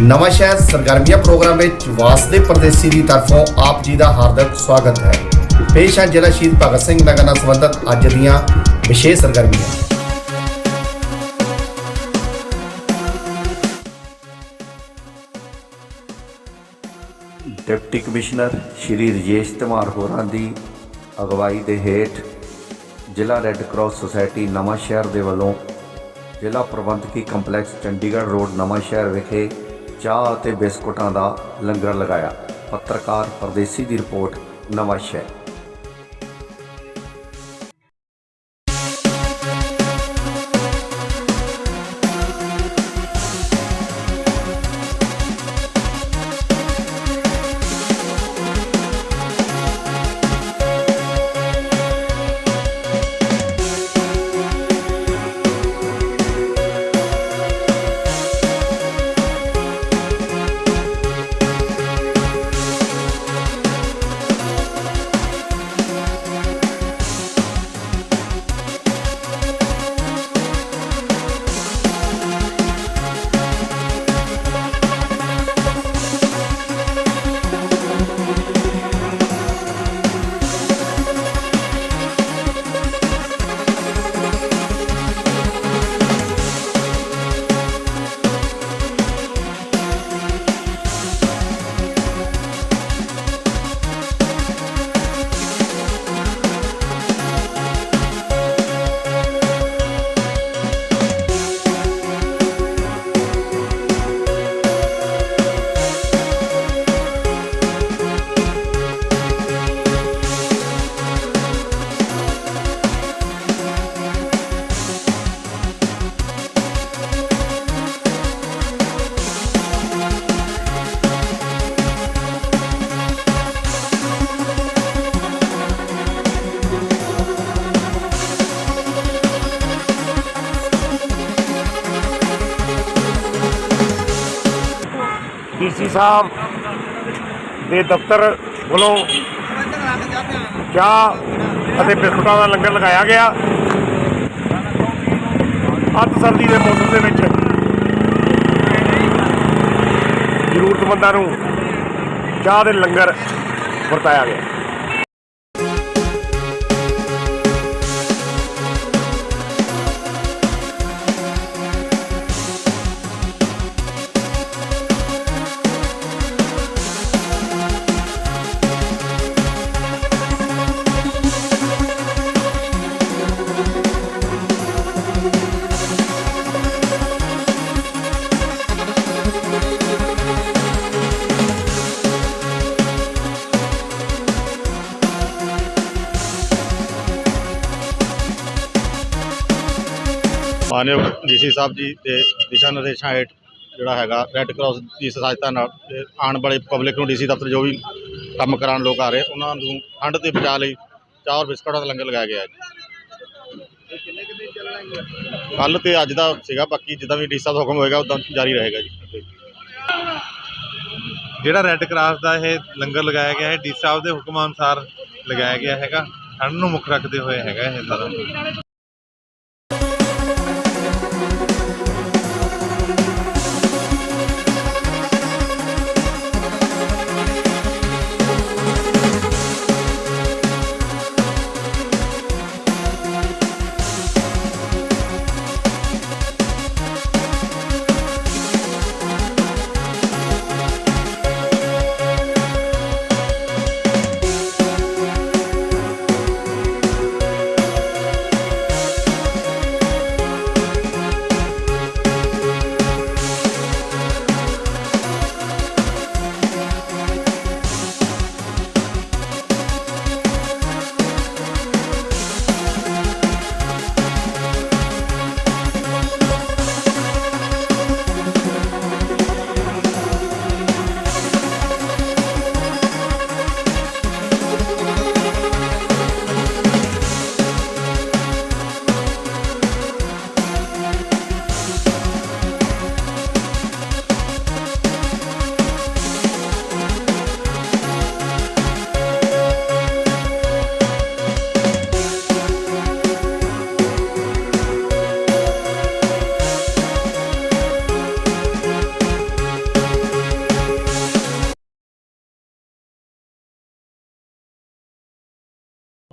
ਨਵਾਂ ਸ਼ਹਿਰ ਸਰਗਰਮੀਆਂ ਪ੍ਰੋਗਰਾਮ ਵਿੱਚ ਵਾਸਦੇ ਪਰਦੇਸੀ ਦੀ ਤਰਫੋਂ ਆਪ ਜੀ ਦਾ ਹਾਰਦਿਕ ਸਵਾਗਤ ਹੈ। ਪੇਸ਼ ਹੈ ਜ਼ਿਲ੍ਹਾ ਸ਼ਹੀਦ ਭਗਤ ਸਿੰਘ ਨਗਰ ਨਾਲ ਸੰਬੰਧਿਤ ਅੱਜ ਦੀਆਂ ਵਿਸ਼ੇਸ਼ ਸਰਗਰਮੀਆਂ। ਡਿਪਟੀ ਕਮਿਸ਼ਨਰ ਸ਼੍ਰੀ ਰਜੇਸ਼ ਧਮਾਰ ਹੋਰਾਂ ਦੀ ਅਗਵਾਈ ਦੇ ਹੇਠ ਜ਼ਿਲ੍ਹਾ ਰੈੱਡ ਕਰਾਸ ਸੁਸਾਇਟੀ ਨਵਾਂ ਸ਼ਹਿਰ ਦੇ ਵੱਲੋਂ ਜ਼ਿਲ੍ਹਾ ਪ੍ਰਬੰਧਕੀ ਕੰਪਲੈਕਸ ਚੰਡੀਗੜ੍ਹ ਰੋਡ ਨਵਾਂ ਸ਼ਹਿਰ ਵਿਖੇ ਚਾਹ ਅਤੇ ਬਿਸਕੁਟਾਂ ਦਾ ਲੰਗਰ ਲਗਾਇਆ। ਪੱਤਰਕਾਰ ਪਰਦੇਸੀ ਦੀ ਰਿਪੋਰਟ ਨਵਾਂ ਸ਼ਹਿਰ ਦੇ ਦਫ਼ਤਰ ਵੱਲੋਂ ਚਾਹ ਅਤੇ ਬਿਸਕੁਟਾਂ ਦਾ ਲੰਗਰ ਲਗਾਇਆ ਗਿਆ। ਅੱਤ ਸਰਦੀ ਦੇ ਮੌਸਮ ਦੇ ਵਿੱਚ ਜ਼ਰੂਰਤਮੰਦਾਂ ਨੂੰ ਚਾਹ ਦੇ ਲੰਗਰ ਵਰਤਾਇਆ ਗਿਆ। ਮਾਨਯੋਗ ਡੀਸੀ ਸਾਹਿਬ ਜੀ ਦੇ ਦਿਸ਼ਾ ਨਿਰਦੇਸ਼ਾਂ ਹੇਠ ਜਿਹੜਾ ਹੈਗਾ ਰੈੱਡ ਕਰਾਸ ਦੀ ਸਹਾਇਤਾ ਨਾਲ ਤੇ ਆਉਣ ਵਾਲੇ ਪਬਲਿਕ ਨੂੰ ਡੀਸੀ ਦਫ਼ਤਰ ਜੋ ਵੀ ਕੰਮ ਕਰਾਉਣ ਲੋਕ ਆ ਰਹੇ, ਉਹਨਾਂ ਨੂੰ ਠੰਡ ਤੇ ਬਚਾਅ ਲਈ ਚਾਹ ਔਰ ਬਿਸਕੁਟਾਂ ਦਾ ਲੰਗਰ ਲਗਾਇਆ ਗਿਆ ਜੀ। ਕੱਲ ਤੇ ਅੱਜ ਦਾ ਸੀਗਾ, ਬਾਕੀ ਜਿੱਦਾਂ ਵੀ ਡੀਸੀ ਸਾਹਿਬ ਦਾ ਹੁਕਮ ਹੋਏਗਾ, ਉਦਾਂ ਜਾਰੀ ਰਹੇਗਾ ਜੀ। ਜਿਹੜਾ ਰੈੱਡ ਕਰਾਸ ਦਾ ਇਹ ਲੰਗਰ ਲਗਾਇਆ ਗਿਆ ਹੈ ਡੀ ਸਾਹਿਬ ਦੇ ਹੁਕਮ ਅਨੁਸਾਰ ਲਗਾਇਆ ਗਿਆ ਹੈਗਾ, ਠੰਡ ਨੂੰ ਮੁੱਖ ਰੱਖਦੇ ਹੋਏ ਹੈਗਾ ਇਹ ਸਾਰਾ।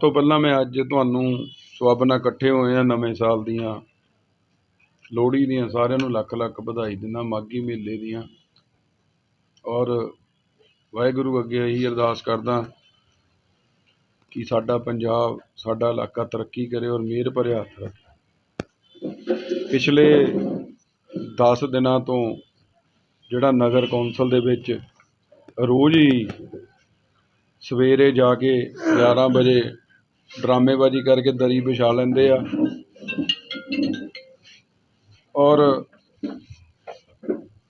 ਤੋਂ ਪਹਿਲਾਂ ਮੈਂ ਅੱਜ ਤੁਹਾਨੂੰ ਸਬੱਬ ਨਾਲ ਇਕੱਠੇ ਹੋਏ ਆ ਨਵੇਂ ਸਾਲ ਦੀਆਂ। ਲੋਹੜੀ ਦੀਆਂ ਸਾਰਿਆਂ ਨੂੰ ਲੱਖ ਲੱਖ ਵਧਾਈ ਦਿੰਦਾ, ਮਾਘੀ ਮੇਲੇ ਦੀਆਂ। ਔਰ ਵਾਹਿਗੁਰੂ ਅੱਗੇ ਇਹੀ ਅਰਦਾਸ ਕਰਦਾ ਕਿ ਸਾਡਾ ਪੰਜਾਬ, ਸਾਡਾ ਇਲਾਕਾ ਤਰੱਕੀ ਕਰੇ ਔਰ ਮਿਹਰ ਭਰਿਆ ਹੱਥ ਰੱਖੇ। ਪਿਛਲੇ 10 ਦਿਨਾਂ ਤੋਂ ਜਿਹੜਾ ਨਗਰ ਕੌਂਸਲ ਦੇ ਵਿੱਚ ਰੋਜ਼ ਹੀ ਸਵੇਰੇ ਜਾ ਕੇ 11 ਵਜੇ ਡਰਾਮੇਬਾਜ਼ੀ ਕਰਕੇ ਦਰੀ ਵਿਛਾ ਲੈਂਦੇ ਆ। ਔਰ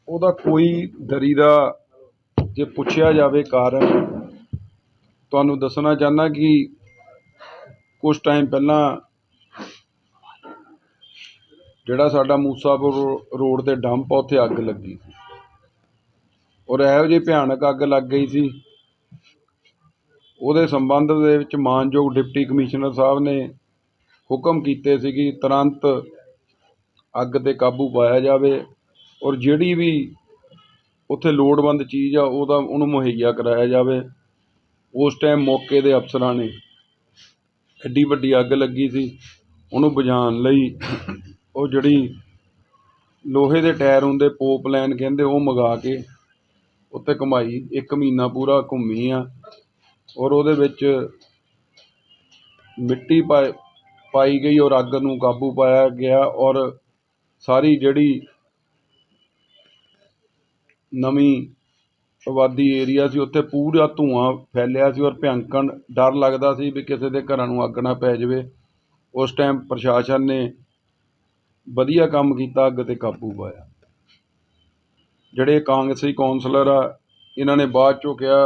ਉਹਦਾ ਕੋਈ ਦਰੀ ਦਾ ਜੇ ਪੁੱਛਿਆ ਜਾਵੇ ਕਾਰਨ, ਤੁਹਾਨੂੰ ਦੱਸਣਾ ਚਾਹੁੰਦਾ ਕਿ ਕੁਝ ਟਾਈਮ ਪਹਿਲਾਂ ਜਿਹੜਾ ਸਾਡਾ ਮੂਸਾਪੁਰ ਰੋ- ਰੋਡ ਤੇ ਡੰਪ ਆ, ਉੱਥੇ ਅੱਗ ਲੱਗੀ ਸੀ। ਔਰ ਇਹੋ ਜਿਹੀ ਭਿਆਨਕ ਅੱਗ ਲੱਗ ਗਈ ਸੀ ਉਹਦੇ ਸੰਬੰਧ ਦੇ ਵਿੱਚ ਮਾਨਯੋਗ ਡਿਪਟੀ ਕਮਿਸ਼ਨਰ ਸਾਹਿਬ ਨੇ ਹੁਕਮ ਕੀਤੇ ਸੀ ਕਿ ਤੁਰੰਤ ਅੱਗ ਤੇ ਕਾਬੂ ਪਾਇਆ ਜਾਵੇ ਔਰ ਜਿਹੜੀ ਵੀ ਉੱਥੇ ਲੋੜਵੰਦ ਚੀਜ਼ ਆ, ਉਹਦਾ ਉਹਨੂੰ ਮੁਹੱਈਆ ਕਰਾਇਆ ਜਾਵੇ। ਉਸ ਟਾਈਮ ਮੌਕੇ ਦੇ ਅਫਸਰਾਂ ਨੇ ਐਡੀ ਵੱਡੀ ਅੱਗ ਲੱਗੀ ਸੀ। ਉਹਨੂੰ ਬੁਝਾਉਣ ਲਈ ਉਹ ਜਿਹੜੀ ਲੋਹੇ ਦੇ ਟਾਇਰ ਹੁੰਦੇ, ਪੋਪ ਲਾਈਨ ਕਹਿੰਦੇ, ਉਹ ਮੰਗਾ ਕੇ ਉੱਤੇ ਘੁਮਾਈ। ਇੱਕ ਮਹੀਨਾ ਪੂਰਾ ਘੁੰਮੀ ਆ। ਔਰ ਉਹਦੇ ਵਿੱਚ ਮਿੱਟੀ ਪਾ, ਪਾਈ ਗਈ ਔਰ ਅੱਗ ਨੂੰ ਕਾਬੂ ਪਾਇਆ ਗਿਆ ਔਰ ਸਾਰੀ ਜਿਹੜੀ ਨਵੀਂ ਆਬਾਦੀ ਏਰੀਆ ਸੀ, ਉੱਥੇ ਪੂਰਾ ਧੂੰਆਂ ਫੈਲਿਆ ਸੀ ਔਰ ਭਿਆਨਕ ਡਰ ਲੱਗਦਾ ਸੀ ਵੀ ਕਿਸੇ ਦੇ ਘਰਾਂ ਨੂੰ ਅੱਗ ਨਾ ਪੈ ਜਾਵੇ। ਉਸ ਟਾਈਮ ਪ੍ਰਸ਼ਾਸਨ ਨੇ ਵਧੀਆ ਕੰਮ ਕੀਤਾ, ਅੱਗ ਤੇ ਕਾਬੂ ਪਾਇਆ। ਜਿਹੜੇ ਕਾਂਗਰਸੀ ਕੌਂਸਲਰ ਆ, ਇਹਨਾਂ ਨੇ ਬਾਅਦ ਚੋਂ ਕਿਹਾ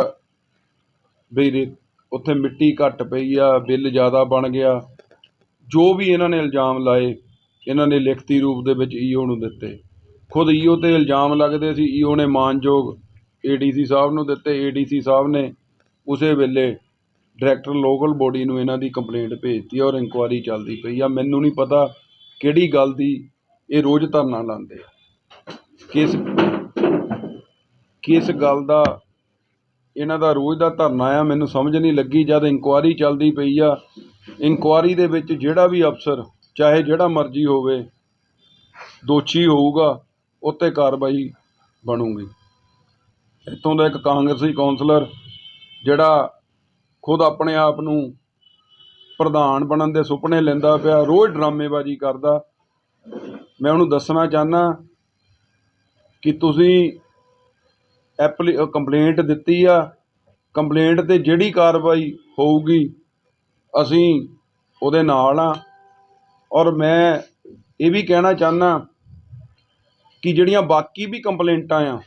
ਵੀ ਰੇ- ਉੱਥੇ ਮਿੱਟੀ ਘੱਟ ਪਈ ਆ, ਬਿੱਲ ਜ਼ਿਆਦਾ ਬਣ ਗਿਆ। ਜੋ ਵੀ ਇਹਨਾਂ ਨੇ ਇਲਜ਼ਾਮ ਲਾਏ, ਇਹਨਾਂ ਨੇ ਲਿਖਤੀ ਰੂਪ ਦੇ ਵਿੱਚ ਈਓ ਨੂੰ ਦਿੱਤੇ। ਖੁਦ ਈਓ ਤੇ ਇਲਜ਼ਾਮ ਲੱਗਦੇ ਸੀ ਈਓ ਨੇ ਮਾਨਯੋਗ ਏਡੀਸੀ ਸਾਹਿਬ ਨੂੰ ਦਿੱਤੇ। ਏਡੀਸੀ ਸਾਹਿਬ ਨੇ ਉਸੇ ਵੇਲੇ ਡਾਇਰੈਕਟਰ ਲੋਕਲ ਬੋਡੀ ਨੂੰ ਇਹਨਾਂ ਦੀ ਕੰਪਲੇਂਟ ਭੇਜਤੀ ਔਰ ਇਨਕੁਆਇਰੀ ਚੱਲਦੀ ਪਈ ਆ। ਮੈਨੂੰ ਨਹੀਂ ਪਤਾ ਕਿਹੜੀ ਗੱਲ ਦੀ ਇਹ ਰੋਜ਼ ਧਰਨਾ ਲਾਉਂਦੇ ਆ। ਕਿਸ ਕਿਸ ਗੱਲ ਦਾ ਇਹਨਾਂ ਦਾ ਰੋਜ਼ ਦਾ ਧਰਨਾ ਆ, ਮੈਨੂੰ ਸਮਝ ਨਹੀਂ ਲੱਗੀ ਜਦ ਇਨਕੁਆਰੀ ਚੱਲਦੀ ਪਈ ਆ। ਇਨਕੁਆਰੀ ਦੇ ਵਿੱਚ ਜਿਹੜਾ ਵੀ ਅਫਸਰ, ਚਾਹੇ ਜਿਹੜਾ ਮਰਜ਼ੀ ਹੋਵੇ, ਦੋਸ਼ੀ ਹੋਊਗਾ, ਉੱਤੇ ਕਾਰਵਾਈ ਬਣੂਗੀ। ਇੱਥੋਂ ਦਾ ਇੱਕ ਕਾਂਗਰਸੀ ਕੌਂਸਲਰ ਜਿਹੜਾ ਖੁਦ ਆਪਣੇ ਆਪ ਨੂੰ ਪ੍ਰਧਾਨ ਬਣਨ ਦੇ ਸੁਪਨੇ ਲੈਂਦਾ ਪਿਆ, ਰੋਜ਼ ਡਰਾਮੇਬਾਜ਼ੀ ਕਰਦਾ। ਮੈਂ ਉਹਨੂੰ ਦੱਸਣਾ ਚਾਹੁੰਦਾ ਕਿ ਤੁਸੀਂ ਐਪਲੀ ਕੰਪਲੇਂਟ ਦਿੱਤੀ ਆ। ਕੰਪਲੇਂਟ ਤੇ ਜਿਹੜੀ ਕਾਰਵਾਈ ਹੋਊਗੀ, ਅਸੀਂ ਉਹਦੇ ਨਾਲ ਹਾਂ ਔਰ ਮੈਂ ਇਹ ਵੀ ਕਹਿਣਾ ਚਾਹੁੰਦਾ ਕਿ ਜਿਹੜੀਆਂ ਬਾਕੀ ਵੀ ਕੰਪਲੇਂਟਾਂ ਆ,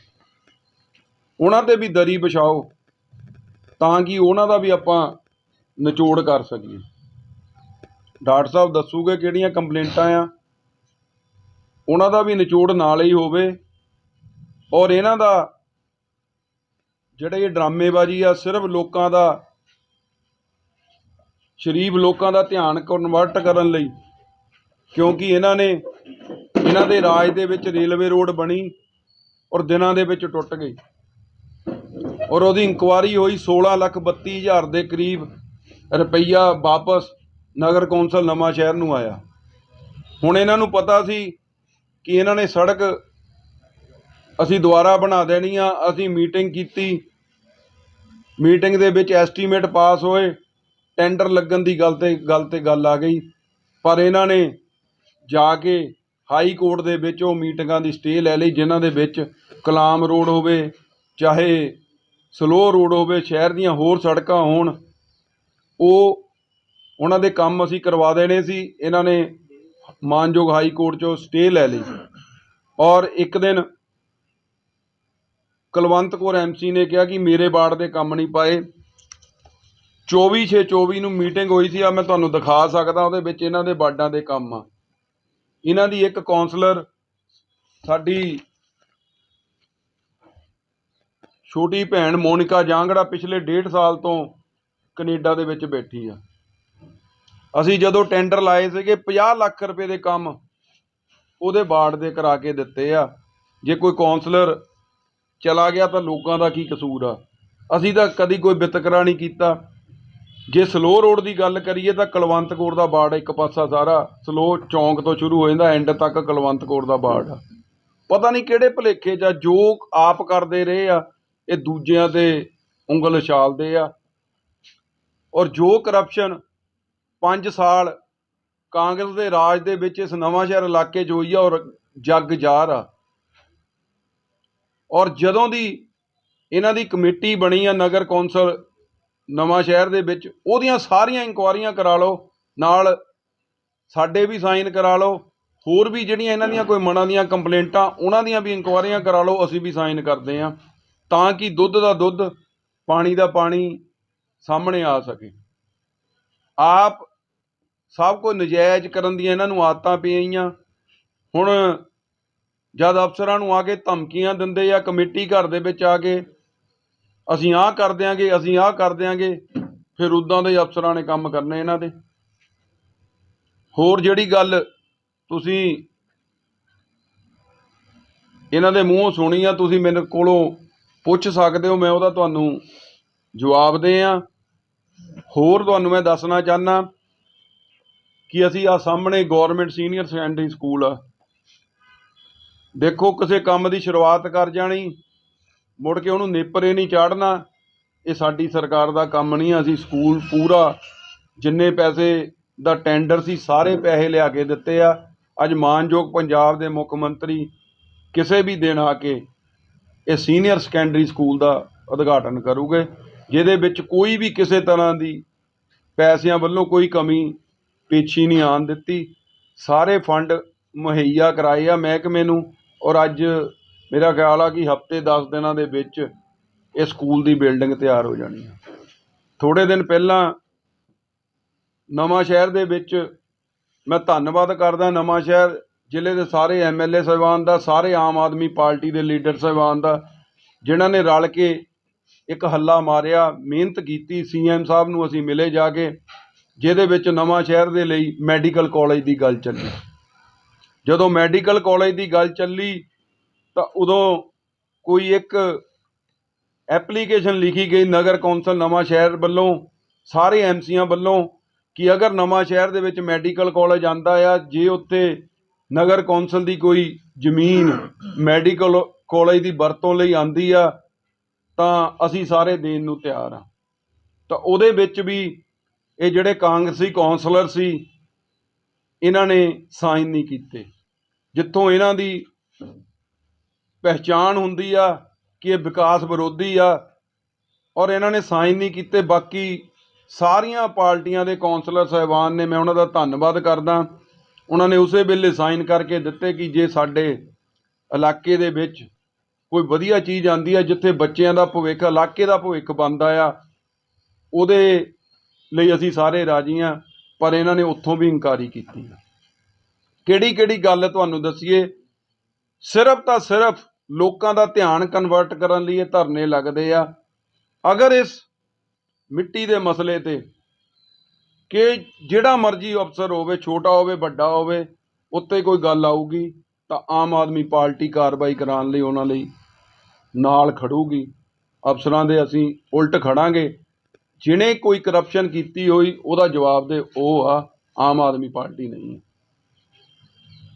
ਉਹਨਾਂ ਤੇ ਵੀ ਦਰੀ ਵਿਛਾਓ, ਤਾਂ ਕਿ ਉਹਨਾਂ ਦਾ ਵੀ ਆਪਾਂ ਨਿਚੋੜ ਕਰ ਸਕੀਏ। ਡਾਕਟਰ ਸਾਹਿਬ ਦੱਸੂਗੇ ਕਿਹੜੀਆਂ ਕੰਪਲੇਂਟਾਂ ਆ, ਉਹਨਾਂ ਦਾ ਵੀ ਨਿਚੋੜ ਨਾਲ ਹੀ ਹੋਵੇ। ਔਰ ਇਹਨਾਂ ਦਾ ਜਿਹੜੇ ਇਹ ਡਰਾਮੇਬਾਜ਼ੀ ਆ, ਸਿਰਫ ਲੋਕਾਂ ਦਾ, ਸ਼ਰੀਫ ਲੋਕਾਂ ਦਾ ਧਿਆਨ ਕਨਵਰਟ ਕਰਨ ਲਈ, ਕਿਉਂਕਿ ਇਹਨਾਂ ਨੇ, ਇਹਨਾਂ ਦੇ ਰਾਜ ਦੇ ਵਿੱਚ ਰੇਲਵੇ ਰੋਡ ਬਣੀ ਔਰ ਦਿਨਾਂ ਦੇ ਵਿੱਚ ਟੁੱਟ ਗਈ। ਔਰ ਉਹਦੀ ਇਨਕੁਆਰੀ ਹੋਈ 16 ਲੱਖ 32 ਹਜ਼ਾਰ ਦੇ ਕਰੀਬ ਰੁਪਈਆ ਵਾਪਸ ਨਗਰ ਕੌਂਸਲ ਨਵਾਂ ਸ਼ਹਿਰ ਨੂੰ ਆਇਆ। ਹੁਣ ਇਹਨਾਂ ਨੂੰ ਪਤਾ ਸੀ ਕਿ ਇਹਨਾਂ ਨੇ ਸੜਕ ਅਸੀਂ ਦੁਬਾਰਾ ਬਣਾ ਦੇਣੀ ਆ, ਅਸੀਂ ਮੀਟਿੰਗ ਕੀਤੀ। ਮੀਟਿੰਗ ਦੇ ਵਿੱਚ ਐਸਟੀਮੇਟ ਪਾਸ ਹੋਏ, ਟੈਂਡਰ ਲੱਗਣ ਦੀ ਗੱਲ ਤੇ ਗੱਲ ਤੇ ਗੱਲ ਆ ਗਈ। ਪਰ ਇਹਨਾਂ ਨੇ ਜਾ ਕੇ ਹਾਈ ਕੋਰਟ ਦੇ ਵਿੱਚ ਉਹ ਮੀਟਿੰਗਾਂ ਦੀ ਸਟੇ ਲੈ ਲਈ, ਜਿਨ੍ਹਾਂ ਦੇ ਵਿੱਚ ਕਲਾਮ ਰੋਡ ਹੋਵੇ, ਚਾਹੇ ਸਲੋ ਰੋਡ ਹੋਵੇ, ਸ਼ਹਿਰ ਦੀਆਂ ਹੋਰ ਸੜਕਾਂ ਹੋਣ, ਉਹ ਉਹਨਾਂ ਦੇ ਕੰਮ ਅਸੀਂ ਕਰਵਾ ਦੇਣੇ ਸੀ। ਇਹਨਾਂ ਨੇ ਮਾਨਯੋਗ ਹਾਈ ਕੋਰਟ 'ਚੋਂ ਸਟੇ ਲੈ ਲਈ। ਔਰ ਇੱਕ ਦਿਨ ਕੁਲਵੰਤ ਕੌਰ ਐਮਸੀ ਨੇ ਕਿਹਾ ਕਿ ਮੇਰੇ ਵਾਰਡ ਦੇ ਕੰਮ ਨਹੀਂ ਪਾਏ। 24 ਛੇ 24 ਨੂੰ ਮੀਟਿੰਗ ਹੋਈ ਸੀ, ਆ ਮੈਂ ਤੁਹਾਨੂੰ ਦਿਖਾ ਸਕਦਾ, ਉਹਦੇ ਵਿੱਚ ਇਹਨਾਂ ਦੇ ਵਾਰਡਾਂ ਦੇ ਕੰਮ ਆ। ਇਹਨਾਂ ਦੀ ਇੱਕ ਕਾਉਂਸਲਰ ਸਾਡੀ ਛੋਟੀ ਭੈਣ ਮੋਨਿਕਾ ਜਾਂਗੜਾ ਪਿਛਲੇ ਡੇਢ ਸਾਲ ਤੋਂ ਕੈਨੇਡਾ ਦੇ ਵਿੱਚ ਬੈਠੀ ਆ। ਅਸੀਂ ਜਦੋਂ ਟੈਂਡਰ ਲਾਏ ਸੀਗੇ 50 ਲੱਖ ਰੁਪਏ ਦੇ ਕੰਮ ਉਹਦੇ ਵਾਰਡ ਦੇ ਕਰਾ ਕੇ ਦਿੱਤੇ ਆ। ਜੇ ਕੋਈ ਕਾਉਂਸਲਰ ਚਲਾ ਗਿਆ ਤਾਂ ਲੋਕਾਂ ਦਾ ਕੀ ਕਸੂਰ ਆ? ਅਸੀਂ ਤਾਂ ਕਦੀ ਕੋਈ ਵਿਤਕਰਾ ਨਹੀਂ ਕੀਤਾ। ਜੇ ਸਲੋ ਰੋਡ ਦੀ ਗੱਲ ਕਰੀਏ ਤਾਂ ਕੁਲਵੰਤ ਕੌਰ ਦਾ ਬਾੜ ਇੱਕ ਪਾਸਾ ਸਾਰਾ। ਸਲੋ ਚੌਂਕ ਤੋਂ ਸ਼ੁਰੂ ਹੋ ਜਾਂਦਾ, ਐਂਡ ਤੱਕ ਕੁਲਵੰਤ ਕੌਰ ਦਾ ਬਾੜ ਆ। ਪਤਾ ਨਹੀਂ ਕਿਹੜੇ ਭੁਲੇਖੇ ਜਾਂ ਜੋ ਆਪ ਕਰਦੇ ਰਹੇ ਆ, ਇਹ ਦੂਜਿਆਂ ਤੇ ਉਂਗਲ ਉਛਾਲਦੇ ਆ। ਔਰ ਜੋ ਕਰਪਸ਼ਨ 5 ਸਾਲ ਕਾਂਗਰਸ ਦੇ ਰਾਜ ਦੇ ਵਿੱਚ ਇਸ ਨਵਾਂ ਸ਼ਹਿਰ ਇਲਾਕੇ 'ਚ ਹੋਈ ਆ ਔਰ ਜੱਗ ਜਾਰ ਆ। ਔਰ ਜਦੋਂ ਦੀ ਇਹਨਾਂ ਦੀ ਕਮੇਟੀ ਬਣੀ ਆ ਨਗਰ ਕੌਂਸਲ ਨਵਾਂ ਸ਼ਹਿਰ ਦੇ ਵਿੱਚ, ਉਹਦੀਆਂ ਸਾਰੀਆਂ ਇਨਕੁਆਰੀਆਂ ਕਰਾ ਲਓ, ਨਾਲ ਸਾਡੇ ਵੀ ਸਾਈਨ ਕਰਾ ਲਓ, ਹੋਰ ਵੀ ਜਿਹੜੀਆਂ ਇਹਨਾਂ ਦੀਆਂ ਕੋਈ ਮਨਾਂ ਦੀਆਂ ਕੰਪਲੇਂਟਾਂ, ਉਹਨਾਂ ਦੀਆਂ ਵੀ ਇਨਕੁਆਰੀਆਂ ਕਰਾ ਲਓ, ਅਸੀਂ ਵੀ ਸਾਈਨ ਕਰਦੇ ਹਾਂ ਤਾਂ ਕਿ ਦੁੱਧ ਦਾ ਦੁੱਧ, ਪਾਣੀ ਦਾ ਪਾਣੀ ਸਾਹਮਣੇ ਆ ਸਕੇ। ਆਪ ਸਭ ਕੁਝ ਨਜਾਇਜ਼ ਕਰਨ ਦੀਆਂ ਇਹਨਾਂ ਨੂੰ ਆਦਤਾਂ ਪਈਆਂ ਹੁਣ ਜਦ ਅਫਸਰਾਂ ਨੂੰ ਆ ਕੇ ਧਮਕੀਆਂ ਦਿੰਦੇ ਆ ਕਮੇਟੀ ਘਰ ਦੇ ਵਿੱਚ ਆ ਕੇ ਅਸੀਂ ਆਹ ਕਰ ਦਿਆਂਗੇ, ਅਸੀਂ ਆਹ ਕਰ ਦਿਆਂਗੇ, ਫਿਰ ਉਦਾਂ ਦੇ ਅਫਸਰਾਂ ਨੇ ਕੰਮ ਕਰਨੇ ਇਹਨਾਂ ਦੇ। ਹੋਰ ਜਿਹੜੀ ਗੱਲ ਤੁਸੀਂ ਇਹਨਾਂ ਦੇ ਮੂੰਹੋਂ ਸੁਣੀ ਆ, ਤੁਸੀਂ ਮੇਰੇ ਕੋਲੋਂ ਪੁੱਛ ਸਕਦੇ ਹੋ, ਮੈਂ ਉਹਦਾ ਤੁਹਾਨੂੰ ਜਵਾਬ ਦੇ ਆ ਹੋਰ ਤੁਹਾਨੂੰ ਮੈਂ ਦੱਸਣਾ ਚਾਹਨਾ ਕਿ ਅਸੀਂ ਆ ਸਾਹਮਣੇ ਗਵਰਨਮੈਂਟ ਸੀਨੀਅਰ ਸੈਕੰਡਰੀ ਸਕੂਲ ਆ। ਦੇਖੋ ਕਿਸੇ ਕੰਮ ਦੀ ਸ਼ੁਰੂਆਤ ਕਰ ਜਾਣੀ, ਮੁੜ ਕੇ ਉਹਨੂੰ ਨੇਪਰੇ ਨਹੀਂ ਚਾੜਨਾ। ਇਹ ਸਾਡੀ ਸਰਕਾਰ ਦਾ ਕੰਮ ਨਹੀਂ, ਅਸੀਂ ਸਕੂਲ ਪੂਰਾ ਜਿੰਨੇ ਪੈਸੇ ਦਾ ਟੈਂਡਰ ਸੀ, ਸਾਰੇ ਪੈਸੇ ਲਿਆ ਕੇ ਦਿੱਤੇ ਆ। ਅੱਜ ਮਾਨਯੋਗ ਪੰਜਾਬ ਦੇ ਮੁੱਖ ਮੰਤਰੀ ਕਿਸੇ ਵੀ ਦਿਨ ਆ ਕੇ ਇਹ ਸੀਨੀਅਰ ਸੈਕੰਡਰੀ ਸਕੂਲ ਦਾ ਉਦਘਾਟਨ ਕਰੂਗੇ, ਜਿਹਦੇ ਵਿੱਚ ਕੋਈ ਵੀ ਕਿਸੇ ਤਰ੍ਹਾਂ ਦੀ ਪੈਸਿਆਂ ਵੱਲੋਂ ਕੋਈ ਕਮੀ ਪੇਛੀ ਨਹੀਂ ਆਣ ਦਿੱਤੀ। ਸਾਰੇ ਫੰਡ ਮੁਹੱਈਆ ਕਰਾਏ ਆ ਮਹਿਕਮੇ ਨੂੰ। ਔਰ ਅੱਜ ਮੇਰਾ ਖਿਆਲ ਆ ਕਿ ਹਫ਼ਤੇ 10 ਦਿਨਾਂ ਦੇ ਵਿੱਚ ਇਹ ਸਕੂਲ ਦੀ ਬਿਲਡਿੰਗ ਤਿਆਰ ਹੋ ਜਾਣੀ ਹੈ ਥੋੜੇ ਦਿਨ ਪਹਿਲਾਂ ਨਵਾਂ ਸ਼ਹਿਰ ਦੇ ਵਿੱਚ ਮੈਂ ਧੰਨਵਾਦ ਕਰਦਾ ਨਵਾਂ ਸ਼ਹਿਰ, ਜ਼ਿਲ੍ਹੇ ਦੇ ਸਾਰੇ ਐਮਐਲਏ ਸਾਹਿਬਾਨ ਦਾ, ਸਾਰੇ ਆਮ ਆਦਮੀ ਪਾਰਟੀ ਦੇ ਲੀਡਰ ਸਾਹਿਬਾਨ ਦਾ, ਜਿਨ੍ਹਾਂ ਨੇ ਰਲ ਕੇ ਇੱਕ ਹੱਲਾ ਮਾਰਿਆ, ਮਿਹਨਤ ਕੀਤੀ ਸੀਐਮ ਸਾਹਿਬ ਨੂੰ ਅਸੀਂ ਮਿਲੇ ਜਾ ਕੇ, ਜਿਹਦੇ ਵਿੱਚ ਨਵਾਂ ਸ਼ਹਿਰ ਦੇ ਲਈ ਮੈਡੀਕਲ ਕਾਲਜ ਦੀ ਗੱਲ ਚੱਲੀ। ਜਦੋਂ ਮੈਡੀਕਲ ਕਾਲਜ ਦੀ ਗੱਲ ਚੱਲੀ ਤਾਂ ਉਦੋਂ ਕੋਈ ਇੱਕ ਐਪਲੀਕੇਸ਼ਨ ਲਿਖੀ ਗਈ ਨਗਰ ਕੌਂਸਲ ਨਵਾਂ ਸ਼ਹਿਰ ਵੱਲੋਂ, ਸਾਰੇ ਐਮਸੀਆਂ ਵੱਲੋਂ ਕਿ ਅਗਰ ਨਵਾਂ ਸ਼ਹਿਰ ਦੇ ਵਿੱਚ ਮੈਡੀਕਲ ਕਾਲਜ ਆਂਦਾ ਆ, ਜੇ ਉੱਥੇ ਨਗਰ ਕੌਂਸਲ ਦੀ ਕੋਈ ਜ਼ਮੀਨ ਮੈਡੀਕਲ ਕਾਲਜ ਦੀ ਵਰਤੋਂ ਲਈ ਆਂਦੀ ਆ, ਤਾਂ ਅਸੀਂ ਸਾਰੇ ਦੇਣ ਨੂੰ ਤਿਆਰ ਆ। ਤਾਂ ਉਹਦੇ ਵਿੱਚ ਵੀ ਇਹ ਜਿਹੜੇ ਕਾਂਗਰਸੀ ਕੌਂਸਲਰ ਸੀ, ਇਹਨਾਂ ਨੇ ਸਾਈਨ ਨਹੀਂ ਕੀਤੇ। ਜਿੱਥੋਂ ਇਹਨਾਂ ਦੀ ਪਹਿਚਾਣ ਹੁੰਦੀ ਆ ਕਿ ਇਹ ਵਿਕਾਸ ਵਿਰੋਧੀ ਆ ਔਰ ਇਹਨਾਂ ਨੇ ਸਾਈਨ ਨਹੀਂ ਕੀਤੇ, ਬਾਕੀ ਸਾਰੀਆਂ ਪਾਰਟੀਆਂ ਦੇ ਕੌਂਸਲਰ ਸਾਹਿਬਾਨ ਨੇ ਮੈਂ ਉਹਨਾਂ ਦਾ ਧੰਨਵਾਦ ਕਰਦਾ। ਉਹਨਾਂ ਨੇ ਉਸੇ ਵੇਲੇ ਸਾਈਨ ਕਰਕੇ ਦਿੱਤੇ ਕਿ ਜੇ ਸਾਡੇ ਇਲਾਕੇ ਦੇ ਵਿੱਚ ਕੋਈ ਵਧੀਆ ਚੀਜ਼ ਆਂਦੀ ਆ, ਜਿੱਥੇ ਬੱਚਿਆਂ ਦਾ ਭਵਿੱਖ, ਇਲਾਕੇ ਦਾ ਭਵਿੱਖ ਬਣਦਾ ਆ, ਉਹਦੇ ਲਈ ਅਸੀਂ ਸਾਰੇ ਰਾਜੀ ਆ, ਪਰ ਇਹਨਾਂ ਨੇ ਉੱਥੋਂ ਵੀ ਇਨਕਾਰੀ ਕੀਤੀ ਆ। ਕਿਹੜੀ ਕਿਹੜੀ ਗੱਲ ਤੁਹਾਨੂੰ ਦੱਸੀਏ? ਸਿਰਫ ਤਾਂ ਸਿਰਫ ਲੋਕਾਂ ਦਾ ਧਿਆਨ ਕਨਵਰਟ ਕਰਨ ਲਈ ਇਹ ਧਰਨੇ ਲੱਗਦੇ ਆ। ਅਗਰ ਇਸ ਮਿੱਟੀ ਦੇ ਮਸਲੇ ਤੇ ਕਿ ਜਿਹੜਾ ਮਰਜ਼ੀ ਅਫਸਰ ਹੋਵੇ, ਛੋਟਾ ਹੋਵੇ, ਵੱਡਾ ਹੋਵੇ, ਉੱਤੇ ਕੋਈ ਗੱਲ ਆਊਗੀ, ਤਾਂ ਆਮ ਆਦਮੀ ਪਾਰਟੀ ਕਾਰਵਾਈ ਕਰਾਉਣ ਲਈ ਉਹਨਾਂ ਲਈ ਨਾਲ ਖੜੂਗੀ। ਅਫਸਰਾਂ ਦੇ ਅਸੀਂ ਉਲਟ ਖੜਾਂਗੇ। ਜਿਹਨੇ ਕੋਈ ਕਰਪਸ਼ਨ ਕੀਤੀ ਹੋਈ, ਉਹਦਾ ਜਵਾਬ ਦੇ ਉਹ ਆ, ਆਮ ਆਦਮੀ ਪਾਰਟੀ ਨਹੀਂ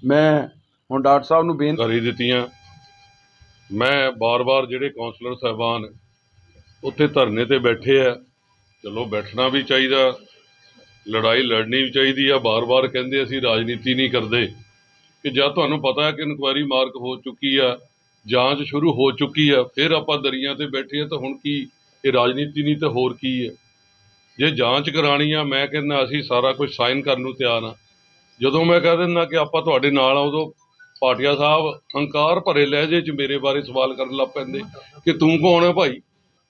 ਮੈਂ ਹੁਣ ਡਾਕਟਰ ਸਾਹਿਬ ਨੂੰ ਬੇਨਤੀ ਕਰੀ ਦਿੱਤੀਆਂ। ਮੈਂ ਬਾਰ-ਬਾਰ ਜਿਹੜੇ ਕਾਉਂਸਲਰ ਸਾਹਿਬਾਨ ਉੱਥੇ ਧਰਨੇ ਤੇ ਬੈਠੇ ਆ, ਚਲੋ ਬੈਠਣਾ ਵੀ ਚਾਹੀਦਾ, ਲੜਾਈ ਲੜਨੀ ਵੀ ਚਾਹੀਦੀ ਆ, ਬਾਰ-ਬਾਰ ਕਹਿੰਦੇ ਅਸੀਂ ਰਾਜਨੀਤੀ ਨਹੀਂ ਕਰਦੇ। ਕਿ ਜਦ ਤੁਹਾਨੂੰ ਪਤਾ ਹੈ ਕਿ ਇਨਕੁਆਇਰੀ ਮਾਰਕ ਹੋ ਚੁੱਕੀ ਆ, ਜਾਂਚ ਸ਼ੁਰੂ ਹੋ ਚੁੱਕੀ ਆ, ਫਿਰ ਆਪਾਂ ਦਰੀਆਂ ਤੇ ਬੈਠੇ ਆ ਤਾਂ ਹੁਣ ਕੀ, ਇਹ ਰਾਜਨੀਤੀ ਨਹੀਂ ਤਾਂ ਹੋਰ ਕੀ ਹੈ ਜੇ ਜਾਂਚ ਕਰਾਣੀ ਆ, ਮੈਂ ਕਹਿੰਦਾ ਅਸੀਂ ਸਾਰਾ ਕੁਝ ਸਾਈਨ ਕਰਨ ਨੂੰ ਤਿਆਰ ਆ। ਜਦੋਂ ਮੈਂ ਕਹਿ ਦਿੰਦਾ ਕਿ ਆਪਾਂ ਤੁਹਾਡੇ ਨਾਲ ਆ, ਉਦੋਂ ਭਾਟੀਆ ਸਾਹਿਬ ਹੰਕਾਰ ਭਰੇ ਲਹਿਜੇ 'ਚ ਮੇਰੇ ਬਾਰੇ ਸਵਾਲ ਕਰਨ ਲੱਗ ਪੈਂਦੇ ਕਿ ਤੂੰ ਕੌਣ ਹੈ ਭਾਈ?